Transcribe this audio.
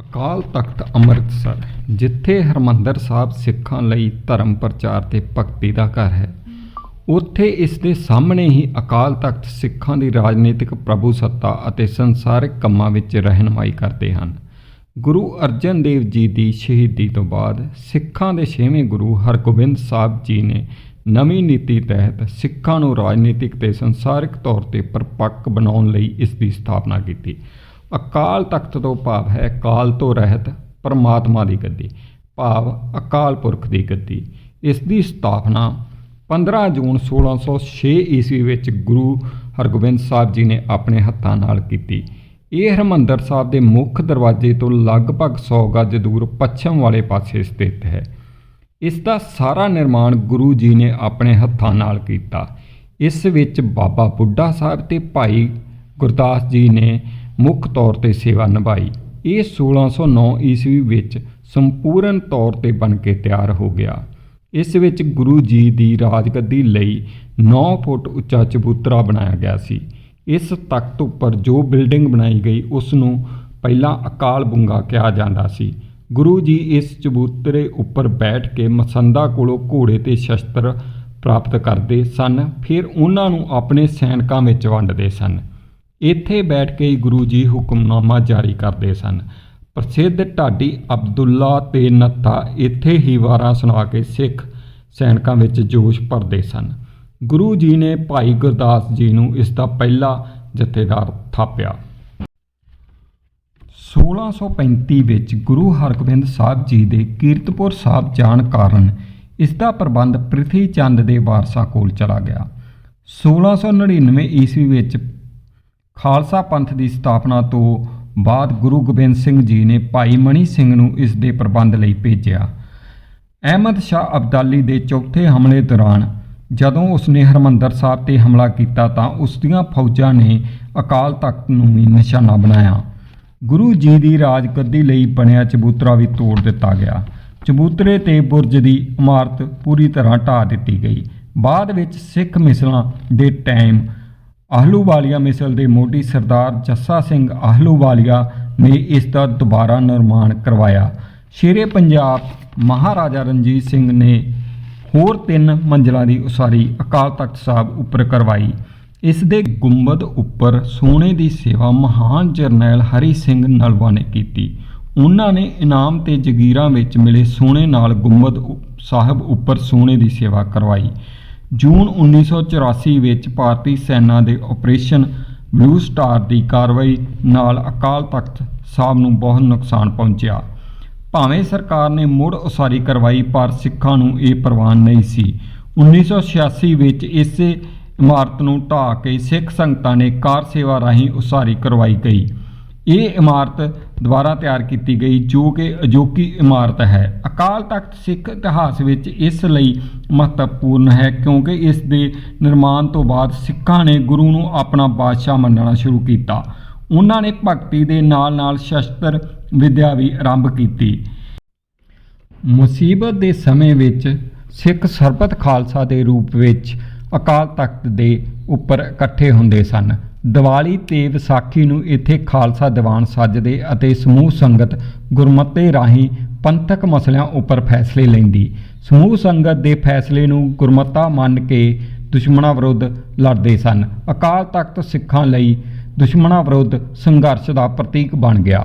ਅਕਾਲ ਤਖਤ ਅੰਮ੍ਰਿਤਸਰ, ਜਿੱਥੇ ਹਰਮੰਦਰ ਸਾਹਿਬ ਸਿੱਖਾਂ ਲਈ ਧਰਮ ਪ੍ਰਚਾਰ ਤੇ ਭਗਤੀ ਦਾ ਘਰ ਹੈ। ਉੱਥੇ ਇਸ ਦੇ ਸਾਹਮਣੇ ਹੀ ਅਕਾਲ ਤਖਤ ਸਿੱਖਾਂ ਦੀ ਰਾਜਨੀਤਿਕ ਪ੍ਰਭੂ ਸੱਤਾ ਅਤੇ ਸੰਸਾਰਿਕ ਕੰਮਾਂ ਵਿੱਚ ਰਹਿਨਮਾਈ ਕਰਦੇ ਹਨ। ਗੁਰੂ ਅਰਜਨ ਦੇਵ ਜੀ ਦੀ ਸ਼ਹੀਦੀ ਤੋਂ ਬਾਅਦ ਸਿੱਖਾਂ ਦੇ ਛੇਵੇਂ ਗੁਰੂ ਹਰਗੋਬਿੰਦ ਸਾਹਿਬ ਜੀ ਨੇ ਨਵੀਂ ਨੀਤੀ ਤਹਿਤ ਸਿੱਖਾਂ ਨੂੰ ਰਾਜਨੀਤਿਕ ਤੇ ਸੰਸਾਰਿਕ ਤੌਰ ਤੇ ਪਰਪੱਕ ਬਣਾਉਣ ਲਈ ਇਸ ਦੀ ਸਥਾਪਨਾ ਕੀਤੀ। ਅਕਾਲ ਤਖਤ ਤੋਂ ਭਾਵ ਹੈ ਕਾਲ ਤੋਂ ਰਹਿਤ, ਪਰਮਾਤਮਾ ਦੀ ਗੱਦੀ। ਭਾਵ ਅਕਾਲ ਪੁਰਖ ਦੀ ਗੱਦੀ। ਇਸ ਦੀ ਸਥਾਪਨਾ 15 ਜੂਨ 1606 ਈਸਵੀ ਵਿੱਚ ਗੁਰੂ ਹਰਗੋਬਿੰਦ ਸਾਹਿਬ ਜੀ ਨੇ ਆਪਣੇ ਹੱਥਾਂ ਨਾਲ ਕੀਤੀ। ਇਹ ਹਰਮੰਦਰ ਸਾਹਿਬ ਦੇ ਮੁੱਖ ਦਰਵਾਜ਼ੇ ਤੋਂ ਲਗਭਗ 100 ਗਜ ਦੂਰ ਪੱਛਮ ਵਾਲੇ ਪਾਸੇ ਸਥਿਤ ਹੈ। ਇਸ ਦਾ ਸਾਰਾ ਨਿਰਮਾਣ ਗੁਰੂ ਜੀ ਨੇ ਆਪਣੇ ਹੱਥਾਂ ਨਾਲ ਕੀਤਾ। ਇਸ ਵਿੱਚ ਬਾਬਾ ਬੁੱਢਾ ਸਾਹਿਬ ਤੇ ਭਾਈ ਗੁਰਦਾਸ ਜੀ ਨੇ ਮੁੱਖ ਤੌਰ ਤੇ ਸੇਵਾ ਨਿਭਾਈ। ਇਹ 1609 ਈਸਵੀ ਵਿੱਚ ਸੰਪੂਰਨ ਤੌਰ ਤੇ ਬਣ ਕੇ ਤਿਆਰ ਹੋ ਗਿਆ। ਇਸ ਵਿੱਚ ਗੁਰੂ ਜੀ ਦੀ ਰਾਜਗੱਦੀ ਲਈ 9 ਫੁੱਟ ਉੱਚਾ ਚਬੂਤਰਾ ਬਣਾਇਆ ਗਿਆ ਸੀ। ਇਸ ਤਖਤ ਉੱਪਰ ਜੋ ਬਿਲਡਿੰਗ ਬਣਾਈ ਗਈ ਉਸ ਨੂੰ ਪਹਿਲਾਂ ਅਕਾਲ ਬੁੰਗਾ ਕਿਹਾ ਜਾਂਦਾ ਸੀ। ਗੁਰੂ ਜੀ ਇਸ ਚਬੂਤਰੇ ਉੱਪਰ ਬੈਠ ਕੇ ਮਸੰਦਾ ਕੋਲੋਂ ਘੋੜੇ ਤੇ ਸ਼ਸਤਰ ਪ੍ਰਾਪਤ ਕਰਦੇ ਸਨ, ਫਿਰ ਉਹਨਾਂ ਨੂੰ ਆਪਣੇ ਸੈਨਿਕਾਂ ਵਿੱਚ ਵੰਡਦੇ ਸਨ। ਇੱਥੇ ਬੈਠ ਕੇ ਗੁਰੂ ਜੀ ਹੁਕਮਨਾਮਾ ਜਾਰੀ ਕਰਦੇ ਸਨ। ਪ੍ਰਸਿੱਧ ਢਾਡੀ ਅਬਦੁੱਲਾ ਤੇ ਨੱਥਾ ਇੱਥੇ ਹੀ ਵਾਰਾਂ ਸੁਣਾ ਕੇ ਸਿੱਖ ਸੈਨਿਕਾਂ ਵਿੱਚ ਜੋਸ਼ ਭਰਦੇ ਸਨ। ਗੁਰੂ ਜੀ ਨੇ ਭਾਈ ਗੁਰਦਾਸ ਜੀ ਨੂੰ ਇਸ ਦਾ ਪਹਿਲਾ ਜਥੇਦਾਰ ਥਾਪਿਆ। 1635 ਵਿੱਚ ਗੁਰੂ ਹਰਗੋਬਿੰਦ ਸਾਹਿਬ ਜੀ ਦੇ ਕੀਰਤਪੁਰ ਸਾਹਿਬ ਜਾਣ ਕਾਰਨ ਇਸ ਦਾ ਪ੍ਰਬੰਧ ਪ੍ਰਿਥੀ ਚੰਦ ਦੇ ਵਾਰਸਾ ਕੋਲ ਚਲਾ ਗਿਆ। 1699 ਈਸਵੀ ਵਿੱਚ ਖਾਲਸਾ ਪੰਥ ਦੀ ਸਥਾਪਨਾ ਤੋਂ ਬਾਅਦ ਗੁਰੂ ਗੋਬਿੰਦ ਸਿੰਘ ਜੀ ਨੇ ਭਾਈ ਮਣੀ ਸਿੰਘ ਨੂੰ ਇਸ ਦੇ ਪ੍ਰਬੰਧ ਲਈ ਭੇਜਿਆ। ਅਹਿਮਦ ਸ਼ਾਹ ਅਬਦਾਲੀ ਦੇ ਚੌਥੇ ਹਮਲੇ ਦੌਰਾਨ ਜਦੋਂ ਉਸਨੇ ਹਰਮੰਦਰ ਸਾਹਿਬ ਤੇ ਹਮਲਾ ਕੀਤਾ ਤਾਂ ਉਸ ਦੀਆਂ ਫੌਜਾਂ ਨੇ ਅਕਾਲ ਤਖਤ ਨੂੰ ਵੀ ਨਿਸ਼ਾਨਾ ਬਣਾਇਆ। ਗੁਰੂ ਜੀ ਦੀ ਰਾਜਗੱਦੀ ਲਈ ਬਣਿਆ ਚਬੂਤਰਾ ਵੀ ਤੋੜ ਦਿੱਤਾ ਗਿਆ। ਚਬੂਤਰੇ ਤੇ ਬੁਰਜ ਦੀ ਇਮਾਰਤ ਪੂਰੀ ਤਰ੍ਹਾਂ ਢਾਹ ਦਿੱਤੀ ਗਈ। ਬਾਅਦ ਵਿੱਚ ਸਿੱਖ ਮਿਸਲਾਂ ਦੇ ਟਾਈਮ ਆਹਲੂਵਾਲੀਆ ਮਿਸਲ ਦੇ ਮੋਢੀ ਸਰਦਾਰ ਜੱਸਾ ਸਿੰਘ ਆਹਲੂਵਾਲੀਆ ਨੇ ਇਸ ਦਾ ਦੁਬਾਰਾ ਨਿਰਮਾਣ ਕਰਵਾਇਆ। ਸ਼ੇਰੇ ਪੰਜਾਬ ਮਹਾਰਾਜਾ ਰਣਜੀਤ ਸਿੰਘ ਨੇ ਹੋਰ ਤਿੰਨ ਮੰਜ਼ਲਾਂ ਦੀ ਉਸਾਰੀ ਅਕਾਲ ਤਖਤ ਸਾਹਿਬ ਉੱਪਰ ਕਰਵਾਈ। ਇਸ ਦੇ ਗੁੰਬਦ ਉੱਪਰ ਸੋਨੇ ਦੀ ਸੇਵਾ ਮਹਾਨ ਜਰਨੈਲ ਹਰੀ ਸਿੰਘ ਨਲਵਾ ਨੇ ਕੀਤੀ। ਉਹਨਾਂ ਨੇ ਇਨਾਮ ਤੇ ਜਗੀਰਾਂ ਵਿੱਚ ਮਿਲੇ ਸੋਨੇ ਨਾਲ ਗੁੰਬਦ ਸਾਹਿਬ ਉੱਪਰ ਸੋਨੇ ਦੀ ਸੇਵਾ ਕਰਵਾਈ। ਜੂਨ 1984 ਵਿੱਚ ਭਾਰਤੀ ਸੈਨਾ ਦੇ ਆਪਰੇਸ਼ਨ ਬਲੂ ਸਟਾਰ ਦੀ ਕਾਰਵਾਈ ਨਾਲ ਅਕਾਲ ਤਖਤ ਸਾਹਿਬ ਨੂੰ ਬਹੁਤ ਨੁਕਸਾਨ ਪਹੁੰਚਿਆ। ਭਾਵੇਂ ਸਰਕਾਰ ਨੇ ਮੁੜ ਉਸਾਰੀ ਕਰਵਾਈ, ਪਰ ਸਿੱਖਾਂ ਨੂੰ ਇਹ ਪ੍ਰਵਾਨ ਨਹੀਂ ਸੀ। 1986 ਵਿੱਚ ਇਸੇ ਇਮਾਰਤ ਨੂੰ ਢਾਹ ਕੇ ਸਿੱਖ ਸੰਗਤਾਂ ਨੇ ਕਾਰ ਸੇਵਾ ਰਾਹੀਂ ਉਸਾਰੀ ਕਰਵਾਈ ਗਈ। ਇਹ ਇਮਾਰਤ ਦੁਬਾਰਾ ਤਿਆਰ ਕੀਤੀ ਗਈ, ਜੋ ਕਿ ਅਜੋਕੀ ਇਮਾਰਤ ਹੈ। ਅਕਾਲ ਤਖਤ ਸਿੱਖ ਇਤਿਹਾਸ ਵਿੱਚ ਇਸ ਲਈ ਮਹੱਤਵਪੂਰਨ ਹੈ, ਕਿਉਂਕਿ ਇਸ ਦੇ ਨਿਰਮਾਣ ਤੋਂ ਬਾਅਦ ਸਿੱਖਾਂ ਨੇ ਗੁਰੂ ਨੂੰ ਆਪਣਾ ਬਾਦਸ਼ਾਹ ਮੰਨਣਾ ਸ਼ੁਰੂ ਕੀਤਾ। ਉਹਨਾਂ ਨੇ ਭਗਤੀ ਦੇ ਨਾਲ-ਨਾਲ ਸ਼ਸਤਰ ਵਿਦਿਆ ਵੀ ਆਰੰਭ ਕੀਤੀ। ਮੁਸੀਬਤ ਦੇ ਸਮੇਂ ਵਿੱਚ ਸਿੱਖ ਸਰਬਤ ਖਾਲਸਾ ਦੇ ਰੂਪ ਵਿੱਚ ਅਕਾਲ ਤਖਤ ਦੇ ਉੱਪਰ ਇਕੱਠੇ ਹੁੰਦੇ ਸਨ। ਦੀਵਾਲੀ ਤੇ ਵਿਸਾਖੀ ਨੂੰ ਇੱਥੇ ਖਾਲਸਾ ਦੀਵਾਨ ਸੱਜਦੇ ਅਤੇ ਸਮੂਹ ਸੰਗਤ ਗੁਰਮਤੇ ਰਾਹੀਂ ਪੰਥਕ ਮਸਲਿਆਂ ਉੱਪਰ ਫੈਸਲੇ ਲੈਂਦੀ। ਸਮੂਹ ਸੰਗਤ ਦੇ ਫੈਸਲੇ ਨੂੰ ਗੁਰਮਤਾ ਮੰਨ ਕੇ ਦੁਸ਼ਮਣਾਂ ਵਿਰੁੱਧ ਲੜਦੇ ਸਨ। ਅਕਾਲ ਤਖਤ ਸਿੱਖਾਂ ਲਈ ਦੁਸ਼ਮਣਾਂ ਵਿਰੁੱਧ ਸੰਘਰਸ਼ ਦਾ ਪ੍ਰਤੀਕ ਬਣ ਗਿਆ।